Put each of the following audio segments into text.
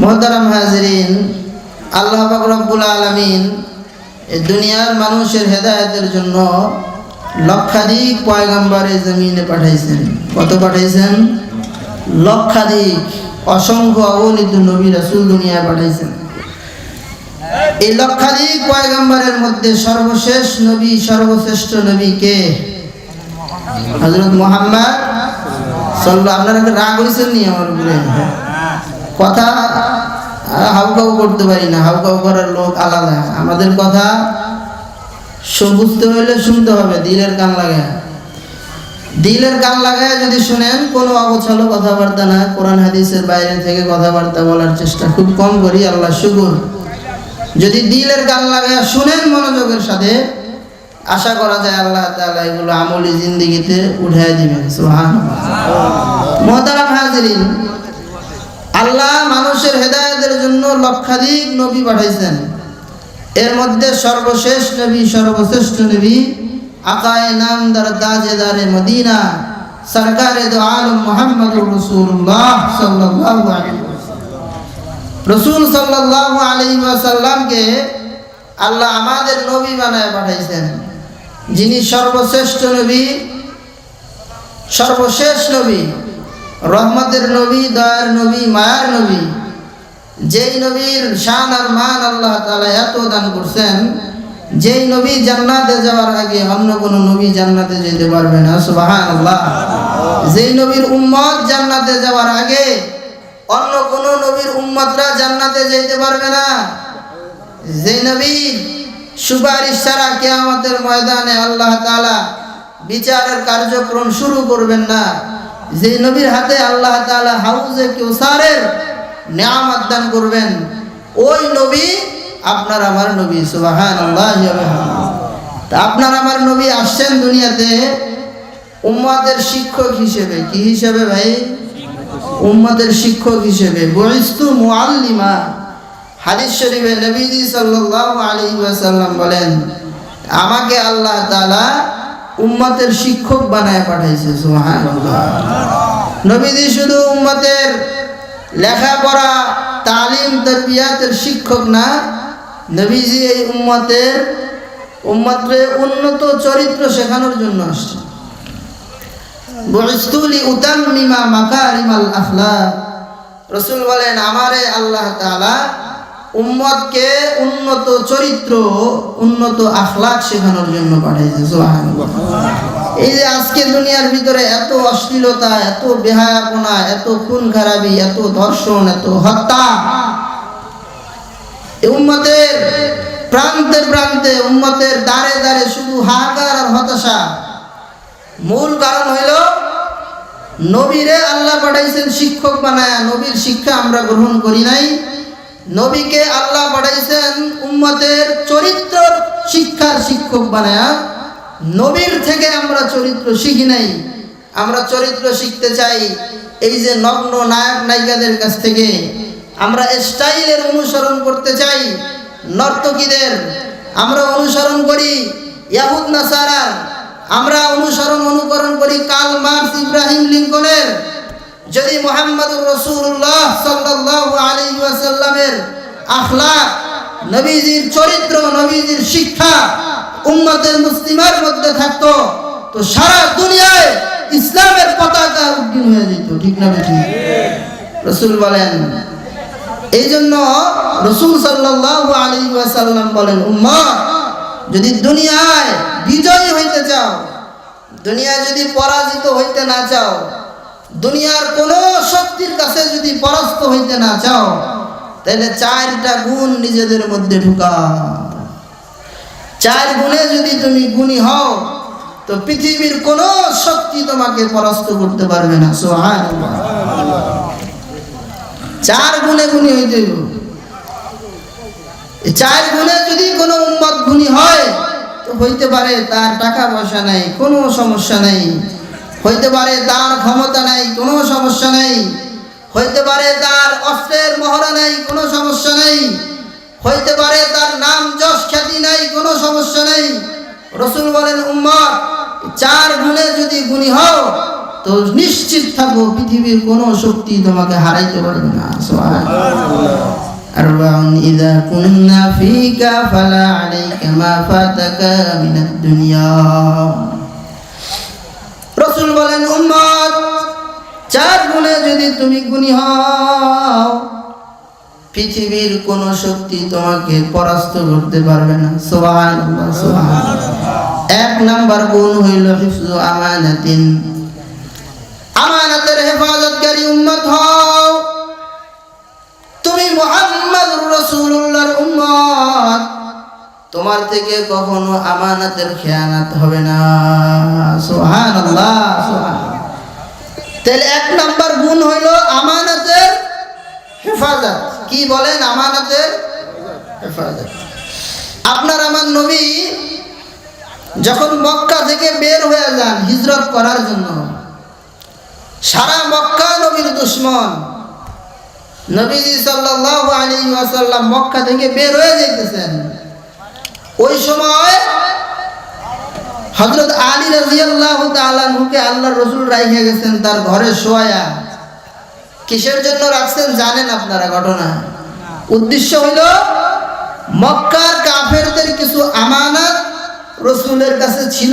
মোহতারাম হাজরিন, আল্লাহ রব্বুল আলমিন দুনিয়ার মানুষের হেদায়তের জন্য লক্ষাধিক পয়গাম্বারে জমিনে পাঠাইছেন। কত পাঠাইছেন? লক্ষাধিক অসংখ্য অগণিত নবী রাসুল দুনিয়ায় পাঠাইছেন। এই লক্ষাধিক পয়গাম্বারের মধ্যে সর্বশেষ নবী, সর্বশ্রেষ্ঠ নবী কে? হজরত মোহাম্মদ সাল্লাহ আপনারা রাগ হয়েছেন নি আমার উপরে? কথা হাউকাউ করতে পারি না, হাউকাউ করার লোক আলাদা। আমাদের কথা বুঝতে হইলে শুনতে হবে, দিলের কান লাগায়। দিলের কান লাগায় যদি শুনেন, কোনো অগোছালো কথাবার্তা না, কোরআন হাদিসের বাইরে থেকে কথাবার্তা বলার চেষ্টা খুব কম করি, আল্লাহ শুকুর। যদি দিলের গান লাগায় শুনেন মনোযোগের সাথে, আশা করা যায় আল্লাহ তালা এগুলো আমলি জিন্দিগিতে উঠাই দিবেন, সুবহানাল্লাহ। মোহতারাম হাজিরিন, আল্লাহ মানুষের হেদায়েতের জন্য লক্ষাধিক নবী পাঠাইছেন। এর মধ্যে সর্বশেষ নবী, সর্বশ্রেষ্ঠ নবী আকায়ে নামদার তাজেদারে মদিনা, সরকারে দো আলম সাল্লাল্লাহু আলাইহি রসুল সাল্লাল্লাহু আলাইহি ওয়াসাল্লামকে আল্লাহ আমাদের নবী বানায় পাঠাইছেন। যিনি সর্বশ্রেষ্ঠ নবী, সর্বশেষ নবী, রহমতের নবী, দয়ার নবী, মায়ার নবী যেই নবীর শান আর মান আল্লাহ তাআলা এত দান করছেন, যেই নবী জান্নাতে যাওয়ার আগে অন্য কোনো নবী জান্নাতে যেতে পারবে না, সুবহানাল্লাহ। যেই নবীর উম্মত জান্নাতে যাওয়ার আগে অন্য কোন নবীর উম্মতরা জান্নাতে যেতে পারবে না। যে নবী সুপারিশ ছাড়া কেয়ামতের ময়দানে আল্লাহ তাআলা বিচারের কার্যক্রম শুরু করবেন না। যে নবীর হাতে আল্লাহ তাআলা হাউজে কেউসারের নিয়ামত দান করবেন। ওই নবী আপনার আমার নবী, সুবহানাল্লাহ তা আপনার আমার নবী আসছেন দুনিয়াতে উম্মাদের শিক্ষক হিসেবে। কি হিসেবে ভাই? উম্মাদের শিক্ষক হিসেবে। বহিস্তু মুআল্লিমা। হাদিস শরীফে নবীজি সাল্লাল্লাহু আলাইহি ওয়াসাল্লাম বলেন, আমাকে আল্লাহ তাআলা উম্মতের শিক্ষক বানায় পাঠাইছে, সুবহানাল্লাহ। নবীজি শুধু উম্মতের লেখাপড়া, তালিম তরবিয়াতের শিক্ষক না। নবীজি এই উম্মতের উম্মতের উন্নত চরিত্র শেখানোর জন্য আসছেন। বুইস্তুলি উতাম্মিমা মাকারিমাল আখলাক। রসুল বলেন, আমারে আল্লাহ তাআলা উম্মতকে উন্নত চরিত্র, উন্নত আখলাক শেখানোর জন্য পাঠিয়েছে সুবহানাল্লাহ। এই যে আজকে দুনিয়ার ভিতরে এত অশ্লীলতা, এত বেহায়াপনা, এত খুন খারাপি, এত ধর্ষণ, এত হত্যা। উম্মতের প্রান্তে প্রান্তে, উম্মতের দাঁড়ে দাঁড়ে শুধু হাহাকার আর হতাশা। মূল কারণ হইল, নবীরে আল্লাহ পাঠাইছেন শিক্ষক বানায়া, নবীর শিক্ষা আমরা গ্রহণ করি নাই। নবীকে আল্লাহ পাঠাইছেন উম্মতের চরিত্র শিক্ষার শিক্ষক বানায়া। নবীর থেকে আমরা চরিত্র শিখি নাই। আমরা চরিত্র শিখতে চাই এই যে নগ্ন নায়ক নায়িকাদের কাছ থেকে। আমরা স্টাইলের অনুসরণ করতে চাই নর্তকীদের। আমরা অনুসরণ করি ইয়াহুদ নাসারার আমরা অনুসরণ অনুকরণ করি কাল মার্কস ইব্রাহিম লিঙ্কনের। যদি মোহাম্মদুর রসুল্লাহ সাল্লাল্লাহু আলাইহি ওয়াসাল্লামের আখলাক, নবীজির চরিত্র, নবীজির শিক্ষা উম্মতের মুসলিমের মধ্যে থাকতো, তো সারা দুনিয়ায় ইসলামের পতাকা উদ্দিন হয়ে যেত, ঠিক না ঠিক রসুল বলেন এই জন্য রসুল সাল্লাল্লাহু আলাইহি ওয়াসাল্লাম বলেন উম্মত যদি দুনিয়ায় বিজয়ী হইতে চাও, দুনিয়ায় যদি পরাজিত হইতে না চাও, দুনিয়ার কোন শক্তির কাছে যদি পরাস্ত হইতে না চাও, তাহলে চারটা গুণ নিজেদের মধ্যে ঢুকা চার গুণে যদি তুমি গুণী হও, তো পৃথিবীর কোন শক্তি তোমাকে পরাস্ত করতে পারবে না। সুবহানাল্লাহ। চার গুণে গুণী হইতে চার গুণে যদি কোনো উম্মত গুণী হয়, তো হইতে পারে তার টাকা পয়সা নাই, কোনো সমস্যা নাই। হইতে পারে তার ক্ষমতা নাই, কোনো সমস্যা নাই। হইতে পারে তার অস্ত্রের মহড়া নাই, কোনো সমস্যা নাই। হইতে পারে তার নাম যশ খ্যাতি নাই কোনো সমস্যা নেই রসুল বলেন উম্মত চার গুণে যদি গুণী হও তো নিশ্চিত থাকো পৃথিবীর কোনো শক্তি তোমাকে হারাইতে পারবে না সুবহানাল্লাহ। إذا كنا فيك فلا عليك ما فاتك من الدنيا রসুল বলেন উম্মত চার গুণে যদি তুমি গুণী হও পৃথিবীর কোন শক্তি তোমাকে পরাস্ত করতে পারবে না। সোহান এক নাম্বার গুণ হইল হিফজু আমানাতিন। আমানাতের হেফাজতকারী উম্মত হও। তুমি মোহাম্মদ রসুল্লাহর উম্মত। তোমার থেকে কখনো আমানাতের খেয়ানাত হবে না। সোহান আল্লাহ তাহলে এক নাম্বার গুণ হইল আমানাতের হেফাজত। কি বলেন আমানাতের হেফাজত আপনার আমার নবী যখন মক্কা থেকে বের হয়ে যান হিজরত করার জন্য, সারা মক্কা নবীর দুশ্মন। নবীজি সাল্লাল্লাহু আলাইহি ওয়াসাল্লাম মক্কা থেকে বের হয়ে যাইতেছেন। ওই সময় হযরত আলী রাদিয়াল্লাহু তাআলা নুকে আল্লাহর রাসূল রাইখে গেছেন, তার ঘরে শোয়া। কিসের জন্য রাখছেন জানেন আপনারা ঘটনা? উদ্দেশ্য হইল মক্কার কাফেরদের কিছু আমানত রসুলের কাছে ছিল।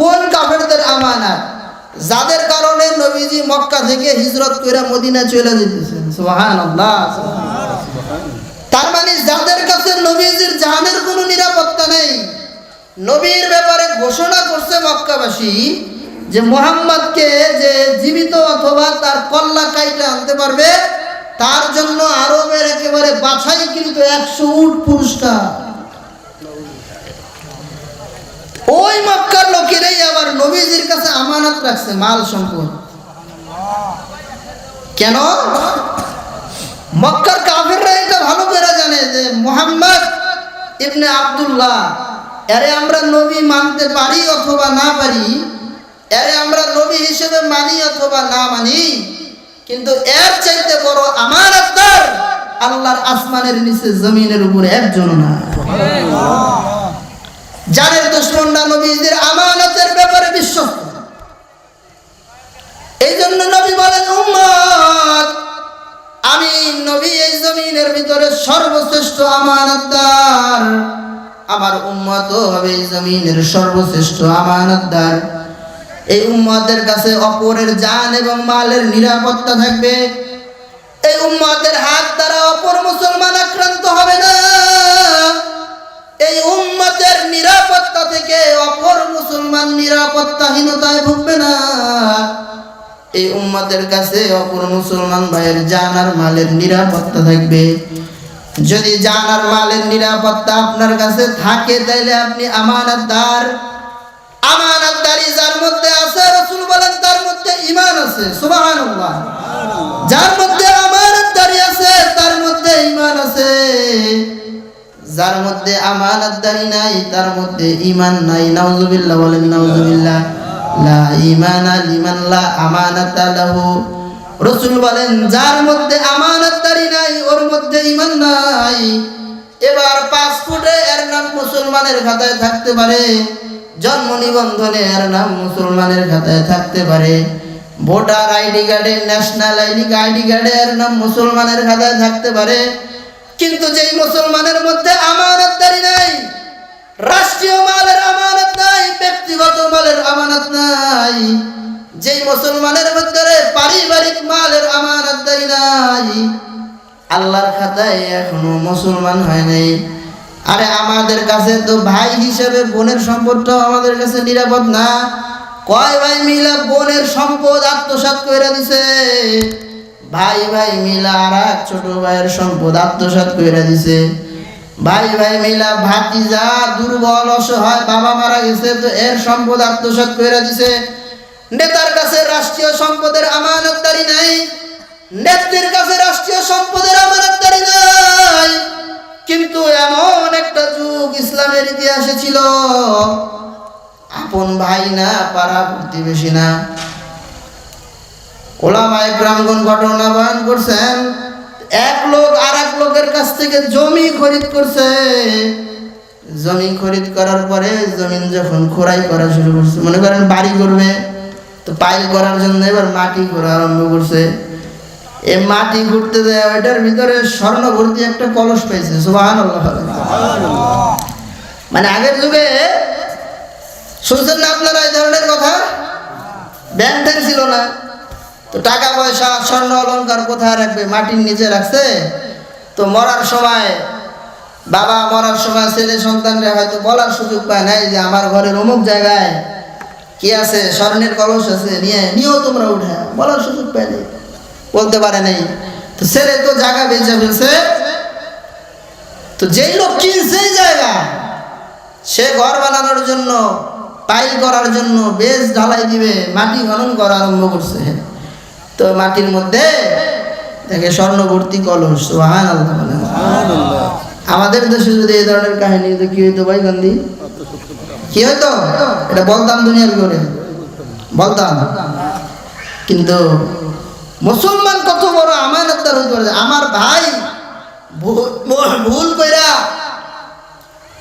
কোন কাফেরদের আমানত? যাদের কারণে নবীজি মক্কা থেকে হিজরত করে মদিনা চলে যেতেছেন। সুবহানাল্লাহ তার মানে যাদের কাছে নবীজির জানের কোনো নিরাপত্তা নেই, নবীর ব্যাপারে ঘোষণা করছে মক্কাবাসী যে মোহাম্মদকে যে জীবিত অথবা তার কল্লা কাইটা আনতে পারবে, তার জন্য আরবের একেবারে বাছাই কিন্তু একশো উট পুরস্কার। ওই মক্কার লোকেরাই আবার নবীজির কাছে আমানত রাখছে মাল সম্পদ। কেন? মক্কার কাফেররা এটা ভালো করে জানে যে মোহাম্মদ ইবনে আব্দুল্লাহ, এরে আমরা নবী মানতে পারি অথবা না পারি এরে আমরা নবী হিসেবে মানি অথবা না মানি, কিন্তু এর চাইতে বড় আমার আত্মার আল্লাহর আসমানের নিচে জমিনের উপরে একজন না। জানের দুশ্মনরা নবীদের আমানতের ব্যাপারে বিশ্বস্ত। এই জন্য নবী বলেন, উম্মত, আমি নবী এই জমিনের ভিতরে সর্বশ্রেষ্ঠ আমানতদার আমার উম্মত হবে এই জমিনের সর্বশ্রেষ্ঠ আমানতদার এই উম্মতের কাছে অপরের জান এবং মালের নিরাপত্তা থাকবে। এই উম্মতের হাত দ্বারা অপর মুসলমান আক্রান্ত হবে না। এই উম্মতের নিরাপত্তা থেকে অপর মুসলমান নিরাপত্তাহীনতায় ভুগবে না। এই উম্মতের কাছে অপর মুসলমান ভাইয়ের জান আর মালের নিরাপত্তা থাকবে। যদি জান আর মালের নিরাপত্তা আপনার কাছে থাকে তাহলে আপনি আমানতদার। আমানতদারি যার মধ্যে আছে, রসুল বলেন তার মধ্যে ইমান আছে, সুবহানাল্লাহ। আছে, তার মধ্যে ইমান আছে। যার মধ্যে আমানতদারি নাই, তার মধ্যে ইমান নাই। নাউজুবিল্লাহ বলেন, নাউজুবিল্লাহ। লা ইমানা লিমান লা আমানাতা লাহু। রসুল বলেন, যার মধ্যে আমানতদারি নাই, ওর মধ্যে ইমান নাই। এবার পাসপোর্টে এর নাম মুসলমানের খাতায় থাকতে পারে। জন্ম নিবন্ধনে এর নাম মুসলমানের খাতায় থাকতে পারে। ভোটার আইডি কার্ডে ন্যাশনাল আইডি আইডি কার্ডে এর নাম মুসলমানের খাতায় থাকতে পারে। কিন্তু যেই মুসলমানের মধ্যে আমানতদারি নাই, রাষ্ট্রীয় মালের আমানত নাই, ব্যক্তিগত মালের আমানত নাই, যেই মুসলমানের মধ্যে পারিবারিক মালের আমানতদারি নাই, আল্লাহর খাতায় এখনও মুসলমান হয় নাই। আরে আমাদের কাছে তো ভাই হিসেবে বোনের সম্পদটাও আমাদের কাছে নিরাপদ না। কয় ভাই মিলা বোনের সম্পদ আত্মসাৎ করে দিছে? ভাই ভাই মিলা আর এক ছোট ভাইয়ের সম্পদ আত্মসাৎ করে দিছে। ভাই ভাই মিলা ভাতিজা দুর্বল, অসহায়, বাবা মারা গেছে, তো এর সম্পদ আত্মসাৎ করে দিছে। নেতার কাছে রাষ্ট্রীয় সম্পদের আমানতদারি নাই। নেত্রীর কাছে রাষ্ট্রীয় সম্পদের আমানতদারি নাই। কিন্তু এমন ইসলামের ইতিহাসে ছিল। আপন ভাই না, পাড়া প্রতিবেশী না। ওলামায় গ্রামগণ ঘটনা বয়ান করছেন, এক লোক আর এক লোকের কাছ থেকে জমি খরিদ করছে। জমি খরিদ করার পরে জমিন যখন খোরাই করা শুরু করছে, মনে করেন বাড়ি করবে, তো পাইল করার জন্য এবার মাটি করা আরম্ভ করছে। এ মাটি ঘুরতে দেয় ওইটার ভিতরে স্বর্ণ ভর্তি একটা কলস পেয়েছে সুবাহান মানে আগের যুগে শুনছেন না আপনারা এই ধরনের কথা? ব্যাংক ট্যাঙ্ক ছিল না। তো টাকা পয়সা, স্বর্ণ অলংকার কোথায় রাখবে? মাটির নিচে রাখছে? তো মরার সময়, বাবা মরার সময় ছেলে সন্তানরা হয়তো বলার সুযোগ পায় নাই যে আমার ঘরের অমুক জায়গায় কি আছে? স্বর্ণের কলস আছে, নিয়ে, নিয়েও তোমরা উঠে বলার সুযোগ পায় নাই। বলতে পারে নাই। তো ছেলে তো জায়গা বেঁচে ফেলছে। তো যেই লোক কিনছে জায়গা সে ঘর বানানোর জন্য, পাইল করার জন্য বেশ ঢালাই দিবে, মাটি খনন করা আরম্ভ করছে। তো মাটির মধ্যে দেখে স্বর্ণবর্তী কলস আমাদের দেশে যদি এই ধরনের কাহিনী কি হইতো ভাই গান্ধী? কি হইতো? এটা বলতাম দুনিয়ার করে বলতাম। কিন্তু মুসলমান কত বড় আমানতদার হইতে পারে? আমার ভাই ভুল- কইরা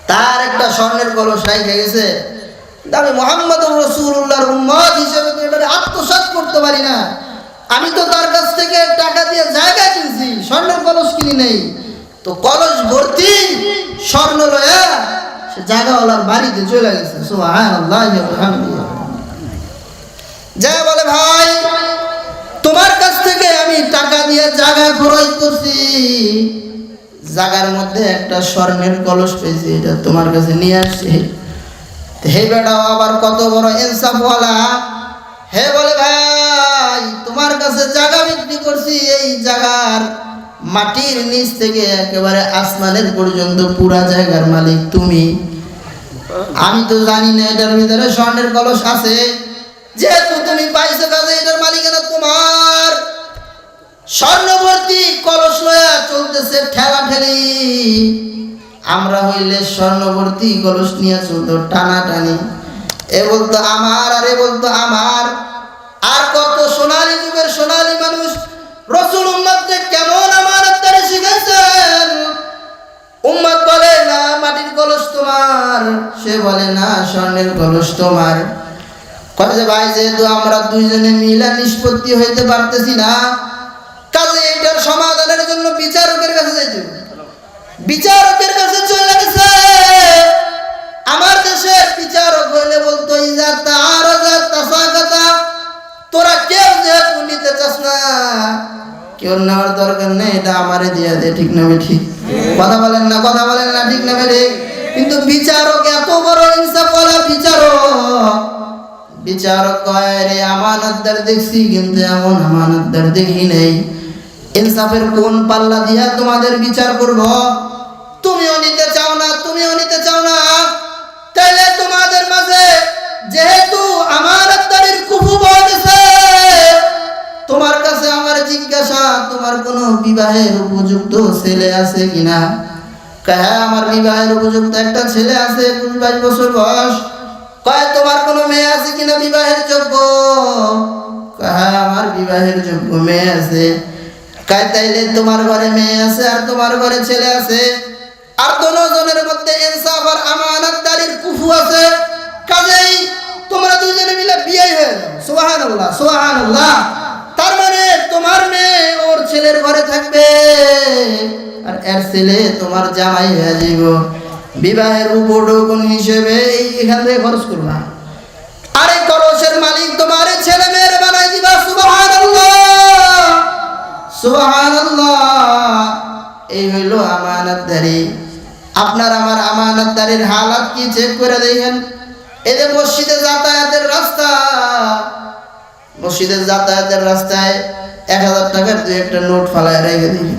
তার স্বর্ণের কলস রাইখে গেছে। আমি মোহাম্মদ রসুল্লাহর উম্মত হিসেবে তো এটা আত্মসাৎ করতে পারি না। আমি তো তার কাছ থেকে টাকা দিয়ে জায়গা কিনছি, স্বর্ণের কলস কিনি নেই। তো কলস ভর্তি স্বর্ণ লয়া, সে জায়গাওয়ালার বাড়িতে চলে গেছে। যা বলে ভাই, তোমার কাছ থেকে আমি টাকা দিয়ে জায়গা খরচ করছি। জায়গার মধ্যে একটা স্বর্ণের কলস পেয়েছি, এটা তোমার কাছে নিয়ে আসছি। হে বেটাও, আবার কত বড় ইনসাফওয়ালা হে বলে ভাই, তোমার কাছে জায়গা বিক্রি করছি, এই জায়গার মাটির নিচ থেকে একেবারে আসমানের পর্যন্ত পুরা জায়গার মালিক তুমি। আমি তো জানি না এটার ভিতরে স্বর্ণের কলস আছে। যেহেতু তুমি পাইছো কাজে, এটার মালিকানা তোমার। স্বর্ণবর্তী কলস লয়া চলতেছে ঠেলা ঠেলি। আমরা হইলে স্বর্ণবর্তী কলস নিয়ে চলতো টানা টানি এ বলতো আমার, আর এ বলতো আমার। আর কত সোনালী যুগের সোনালী মানুষ, রসুল উম্মাদকে কেমন আমার তারে শিখেছেন? উম্মাদ বলে, না, মাটির কলস তোমার। সে বলে, না, স্বর্ণের কলস তোমার। কয় ভাই, যেহেতু আমরা দুইজনে মিলা নিষ্পত্তি হইতে পারতেছি না কাজে এটার সমাধানের জন্য বিচারকের কাছে যাইতে বিচারকের কাছে চলে গেছে। আমার দেশের বিচারক হইলে বলতো ইজা তার কথা তোরা কেউ যেহেতু নিতে চাস না। কেউ নেওয়ার দরকার নেই, এটা আমারে দিয়ে দে, ঠিক না ঠিক কথা বলেন না, কথা বলেন না, ঠিক না বে ঠিক কিন্তু বিচারক এত বড় ইনসাফ বলা বিচারক। বিচারক কয় রে আমানতদার দেখছি, কিন্তু এমন আমানতদার দেখি নেই। ইনসাফের কোন পাল্লা দিয়া তোমাদের বিচার করব? তুমিও নিতে চাও না, তুমিও নিতে চাও না। তাহলে তোমাদের মাঝে যেহেতু আমার আমানতদারির কুফু বলতেছে, তোমার কাছে আমার জিজ্ঞাসা, তোমার কোনো বিবাহের উপযুক্ত ছেলে আছে কিনা? হ্যাঁ আমার বিবাহের উপযুক্ত একটা ছেলে আছে একুশ বাইশ বছর বয়স। কয়, তোমার কোনো মেয়ে আছে কিনা বিবাহের যোগ্য? হ্যাঁ আমার বিবাহের যোগ্য মেয়ে আছে। তোমার ঘরে মেয়ে আছে আর তোমার ঘরে ছেলে আছে। আর মধ্যে ইনসাফ আর কুফু আছে। কাজেই তোমরা দুজনে মিলে বিয়ে হয়ে যাও সুবহানাল্লাহ সুবহানাল্লাহ। তার মানে তোমার মেয়ে ওর ছেলের ঘরে থাকবে। আর এর ছেলে তোমার জামাই হয়ে যাইব। বিবাহের উপঢৌকন হিসেবে এই এখান থেকে খরচ করবা আরে কলসের মালিক তোমার ছেলে মেয়ের বানাই দিবা, সুবহানাল্লাহ। এই হইল আমানতদারি। আপনার আমার আমানতদারির হালাত কি চেক করে দেখেন। যে মসজিদে যাতায়াতের রাস্তা। মসজিদের যাতায়াতের রাস্তায় এক হাজার টাকার দুই একটা নোট ফালায় রেখে দিই।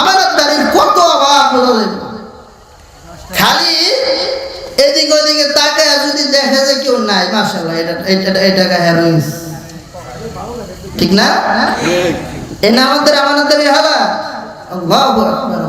আমানতদারির কত অভাব। খালি এদিক ওদিকে তাকায় যদি দেখে যে কেউ নাই মাসাল্লাহ এটা এটা এই টাকা হেরোইন্স ঠিক না? এ না আমাদের আমাদের হালা আল্লাহু আকবার।